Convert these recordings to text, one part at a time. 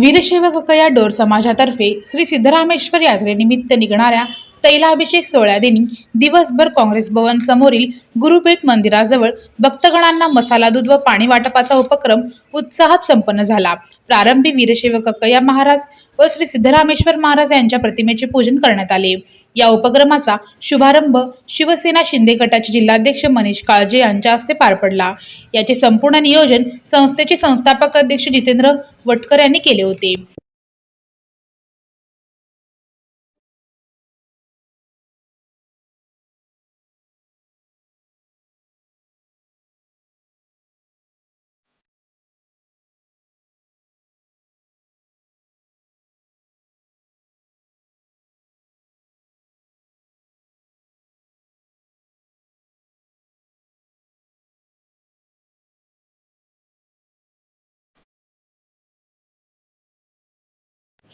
वीरशैव या डोर समाजातर्फे श्री सिद्धरामेश्वर यात्रेनिमित्त निघणाऱ्या तैलाभिषेक सोहळ्यादिनी दिवसभर काँग्रेस भवन समोरील गुरुपेठ मंदिराजवळ भक्तगणांना मसाला दूध व पाणी वाटपाचा उपक्रम उत्साहात संपन्न झाला. प्रारंभी वीरशैव कक्कया महाराज व श्री सिद्धरामेश्वर महाराज यांच्या प्रतिमेचे पूजन करण्यात आले. या उपक्रमाचा शुभारंभ शिवसेना शिंदे गटाचे जिल्हाध्यक्ष मनीष काळजे यांच्या हस्ते पार पडला. याचे संपूर्ण नियोजन संस्थेचे संस्थापक अध्यक्ष जितेंद्र वटकर यांनी केले होते.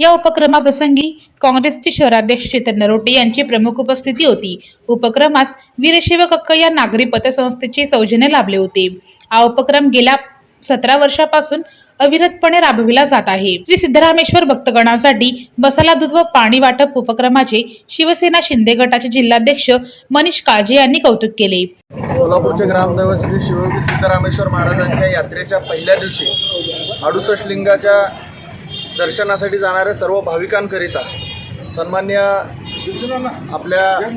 या उपक्रमाप्रसंगी काँग्रेसचे शहराध्यक्ष चैतन्य रोटे यांची प्रमुख उपस्थिती होती. उपक्रमास वीरशिव कक्क या नागरी पतसंस्थेचे सौजन्य लाभले होते. हा उपक्रम गेल्या सतरा वर्षापासून अविरतपणे राबविला जात आहे. श्री सिद्धरामेश्वर भक्तगणांसाठी बसाला दूध व पाणी वाटप उपक्रमाचे शिवसेना शिंदे गटाचे जिल्हाध्यक्ष मनीष काळजे यांनी कौतुक केले. सोलापूरचे ग्रामदैवत श्री शिवयोगी सिद्धरामेश्वर महाराजांच्या यात्रेच्या पहिल्या दिवशी अडुसष्ट लिंगाच्या दर्शनासाठी जाणाऱ्या सर्व भाविकांकरिता सन्मान्य आपल्या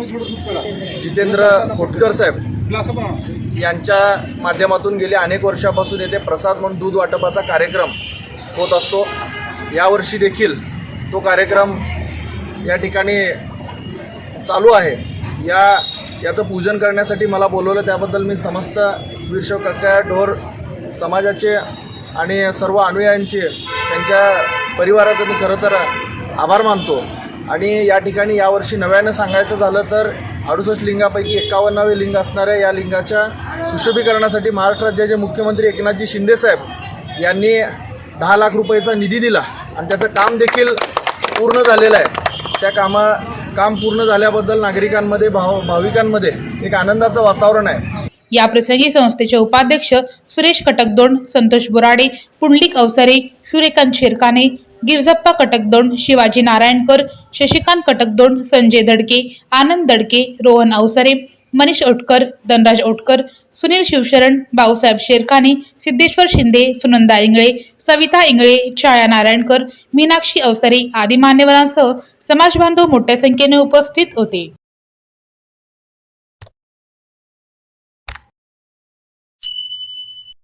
जितेंद्र कोटकर साहेब यांच्या माध्यमातून गेल्या अनेक वर्षापासून येथे प्रसाद म्हणून दूध वाटपाचा कार्यक्रम होत असतो. यावर्षी देखील तो कार्यक्रम या ठिकाणी चालू आहे. या याचं पूजन करण्यासाठी मला बोलवलं त्याबद्दल मी समस्त वीरशव कक्का ढोर समाजाचे आणि सर्व अनुयायांचे त्यांच्या परिवाराचं मी खरं तर आभार मानतो. आणि या ठिकाणी यावर्षी नव्यानं सांगायचं झालं तर अडुसष्ट लिंगापैकी एकावन्नावे लिंग असणाऱ्या या लिंगाच्या सुशोभीकरणासाठी महाराष्ट्र राज्याचे मुख्यमंत्री एकनाथजी शिंदेसाहेब यांनी दहा लाख रुपयाचा निधी दिला. आणि त्याचं काम देखील पूर्ण झालेलं आहे. त्या कामा काम पूर्ण झाल्याबद्दल नागरिकांमध्ये भाव भाविकांमध्ये एक आनंदाचं वातावरण आहे. या प्रसंगी संस्थेचे उपाध्यक्ष सुरेश कटकदोंड संतोष बोराडे पुंडलिक अवसरे सूर्यकांत शेरकाने गिरजप्पा कटकदोंड शिवाजी नारायणकर शशिकांत कटकदोंड संजय दडके आनंद दडके रोहन अवसरे मनीष ओटकर धनराज ओटकर सुनील शिवशरण भाऊसाहेब शेरकाने सिद्धेश्वर शिंदे सुनंदा इंगळे सविता इंगळे छाया नारायणकर मीनाक्षी अवसरे आदी मान्यवरांसह समाजबांधव मोठ्या संख्येने उपस्थित होते.